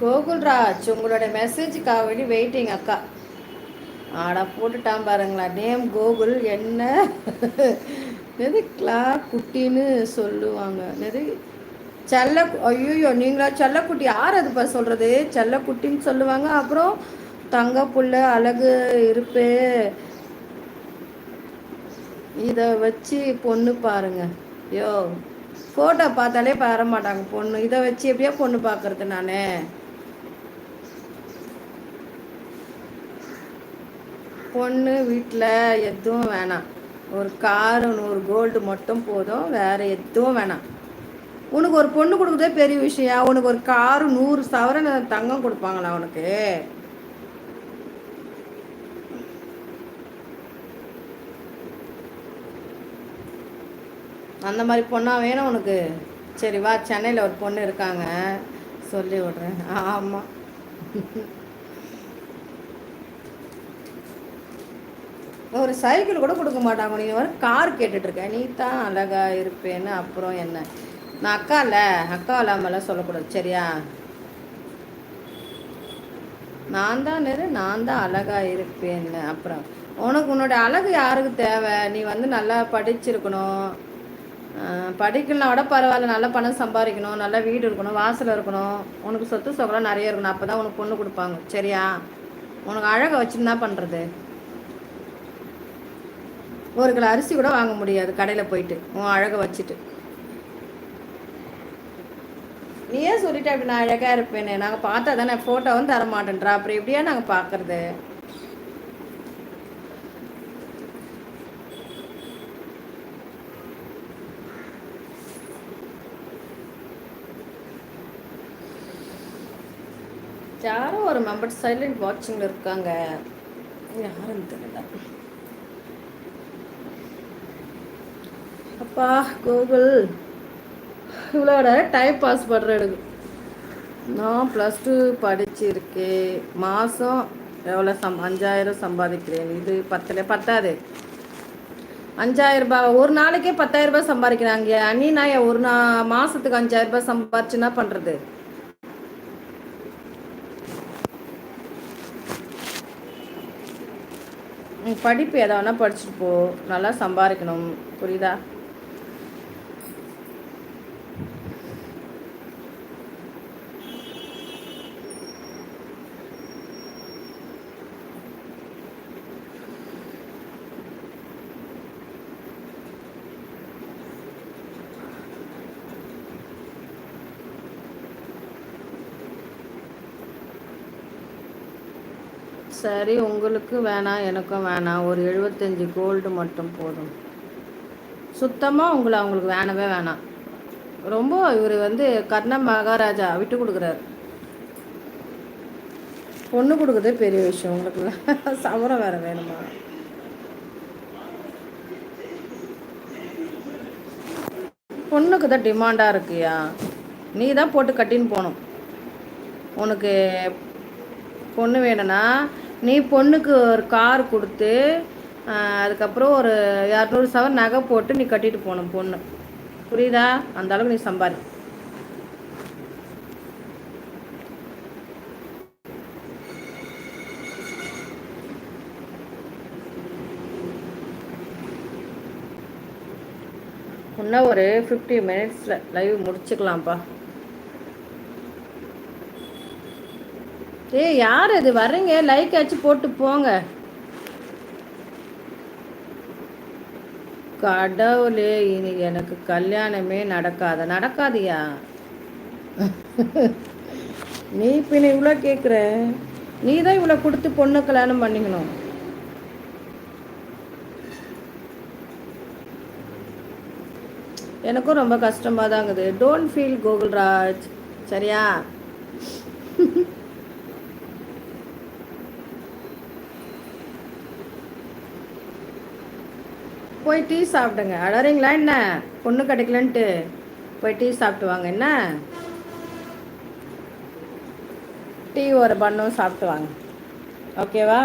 கோகுல்ராஜ் உங்களோட மெசேஜுக்காக வேண்டி வெயிட்டிங் அக்கா. ஆடா போட்டுட்டான் பாருங்களா நேம் கோகுல் என்ன? எது கிளா குட்டின்னு சொல்லுவாங்க. எது செல்ல ஐயோ நீங்களா? செல்லக்குட்டி யார் அதுப்பா சொல்கிறது செல்லக்குட்டின்னு சொல்லுவாங்க. அப்புறம் தங்க புள்ள அழகு இருப்பே. இதை வச்சு பொண்ணு பாருங்க. யோ ஃபோட்டோ பார்த்தாலே பாரமாட்டாங்க பொண்ணு. இதை வச்சு எப்படியா பொண்ணு பார்க்கறது நான்? பொண்ணு வீட்டில் எதுவும் வேணாம். ஒரு காரு நூறு கோல்டு மட்டும் போதும். வேறு எதுவும் வேணாம். உனக்கு ஒரு பொண்ணு கொடுக்குறதே பெரிய விஷயம். உனக்கு ஒரு காரு நூறு சவரன் தங்கம் கொடுப்பாங்களா உனக்கு? அந்த மாதிரி பொண்ணாக வேணும் உனக்கு. சரி வா சென்னையில் ஒரு பொண்ணு இருக்காங்க. சொல்லி விட்றேன். ஆமாம் ஒரு சைக்கிள் கூட கொடுக்க மாட்டாங்க. நீ வர கார் கேட்டுட்ருக்க நீ தான் அழகாக இருப்பேன்னு அப்புறம் என்ன? நான் அக்கா இல்லை. அக்கா இல்லாமலாம் சொல்லக்கூடாது. சரியா? நான் தான் நிறு நான் தான் அழகாக இருப்பேன்னு அப்புறம். உனக்கு உன்னோட அழகு யாருக்கு தேவை? நீ வந்து நல்லா படிச்சிருக்கணும். படிக்கலாம் விட பரவாயில்ல. நல்லா பணம் சம்பாதிக்கணும். நல்லா வீடு இருக்கணும். வாசல் இருக்கணும். உனக்கு சொத்து சொக்கலாம் நிறைய இருக்கணும். அப்போ தான் உனக்கு பொண்ணு கொடுப்பாங்க. சரியா? உனக்கு அழகை வச்சுருந்தா பண்ணுறது ஒரு கிலோ அரிசி கூட வாங்க முடியாது கடையில் போயிட்டு. உன் அழகை வச்சுட்டு. நீ ஏன் சொல்லிட்ட அப்படி நான் அழகாக இருப்பேன்னு. நாங்கள் பார்த்தா தானே ஃபோட்டோவும் தர மாட்டேன்றா. அப்புறம் எப்படியா நாங்கள் பார்க்குறது? யாரோ ஒரு மெம்பர் சைலண்ட் வாட்சிங்கில் இருக்காங்க. யாருன்னு தெரியல. அப்பா கூகுள் இவ்வளோட டைம் பாஸ் பண்ணுற எனக்கு நான் ப்ளஸ் டூ படிச்சிருக்கேன் மாதம் எவ்வளோ சம் அஞ்சாயிரம் சம்பாதிக்கிறேன். இது பத்தில் பத்தாது. அஞ்சாயிரம் ரூபாய் ஒரு நாளைக்கே பத்தாயிரம் ரூபாய் சம்பாதிக்கிறாங்க. அண்ணி நான் ஒரு நா மாதத்துக்கு அஞ்சாயிரம் ரூபாய் சம்பாதிச்சு பண்ணுறது படிப்பு எதாவது படிச்சுட்டு போ. நல்லா சம்பாதிக்கணும். புரியுதா? சரி உங்களுக்கு வேணாம் எனக்கும் வேணாம் ஒரு எழுபத்தஞ்சி கோல்டு மட்டும் போதும். சுத்தமாக உங்களை அவங்களுக்கு வேணவே வேணாம் ரொம்ப இவர் வந்து கர்ண மகாராஜா விட்டு கொடுக்குறாரு. பொண்ணு கொடுக்குறதே பெரிய விஷயம் உங்களுக்கு சவரம் வேற வேணுமா? பொண்ணுக்கு தான் டிமாண்டாக இருக்குயா? நீ தான் போட்டு கட்டின்னு போகணும். உனக்கு பொண்ணு வேணும்னா நீ பொண்ணுக்கு ஒரு கார் கொடுத்து அதுக்கப்புறம் ஒரு இரநூறு சவர் நகை போட்டு நீ கட்டிட்டு போகணும் பொண்ணு. புரியுதா? அந்த அளவுக்கு நீ சம்பாதி இன்னும் ஒரு ஃபிஃப்டி மினிட்ஸில் லைவ் முடிச்சுக்கலாம்ப்பா. ஏய் யார் இது வர்றீங்க லைக் ஆச்சு போட்டு போங்க. கடவுளே இனி எனக்கு கல்யாணமே நடக்காத. நடக்காதியா? நீ பின்ன இவ்வளோ கேட்குற நீ தான் இவ்வளோ கொடுத்து பொண்ணு கல்யாணம் பண்ணிக்கணும். எனக்கும் ரொம்ப கஷ்டமாக தாங்குது டோன்ட் ஃபீல் கோகுல்ராஜ். சரியா? போய் டீ சாப்பிடுங்க. அழறீங்களா என்ன? பொண்ணு கிடைக்கலன்ட்டு போய் டீ சாப்பிட்டு வாங்க. என்ன? டீ ஒரு பண்ணும் சாப்பிட்டு வாங்க. ஓகேவா?